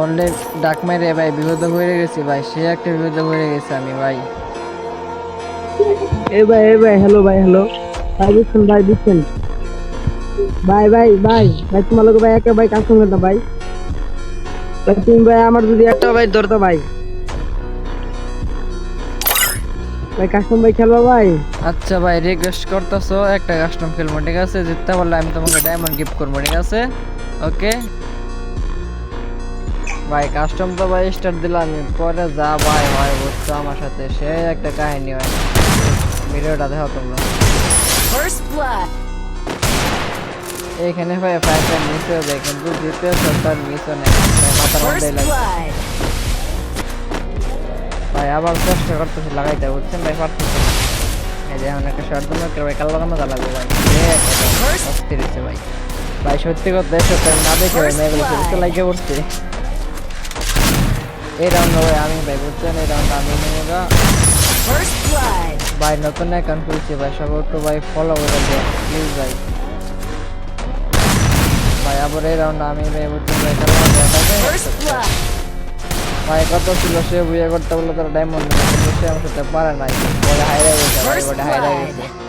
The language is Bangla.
অনলি ডাক মেরে ভাই বিপদে পড়ে গেছি ভাই সে একটা বিপদে পড়ে গেছি আমি ভাই। এ ভাই এ ভাই হ্যালো ভাই হ্যালো ভাই বুঝছেন ভাই বুঝছেন ভাই ভাই ভাই ভাই তোমার লোক ভাই একা ভাই কাজ সঙ্গে না ভাই। ভাই তুমি ভাই আমার যদি একটা ভাই ধরতো ভাই। ভাই কাস্টম ভাই খেলবা ভাই? আচ্ছা ভাই রিকোয়েস্ট করতেছো একটা কাস্টম খেলব ঠিক আছে? জিততে পারলে আমি তোমাকে ডায়মন্ড গিফট করব ঠিক আছে? ওকে ভাই কাস্টম তো ভাই স্টার্ট দিলাম পরে যা ভাই হয় বুঝছ আমার সাথে। সে একটা কাহিনী হয় ভিডিওটা দেখো তোমরা। এইখানে ভাই ফাইভ মিস হয়ে যায় কিন্তু দ্বিতীয় শটটার মিসও নেই। মাথার মধ্যেই লাগে ভাই আবার চেষ্টা করতেছি লাগাইতে বুঝছেন ভাই পারতেছি এই যে এখন একটা শর্ট দিলাম ভাই কালো মজা লাগবে ভাই। অস্থির হয়েছে ভাই। ভাই সত্যি কথা এসব না দেখে মেয়েগুলো ফেলতে লাগে পড়ছে। এই রাউন্ড ভাই আমি ভাই বুঝছেন এই রাউন্ড আমি blood. ভাই নতুন অ্যাকাউন্ট খুলছি ভাই সব একটু ভাই ফলো করে দেন প্লিজ ভাই ভাই আবার এই রাউন্ড আমি ভাই বুঝছেন ভাই. ভাই কত ছিল সে বুঝে করতে বলল তার ডায়মন্ড সে আমার সাথে পারে নাই বলে হাইরা গেছে ভাই বলে হাইরা গেছে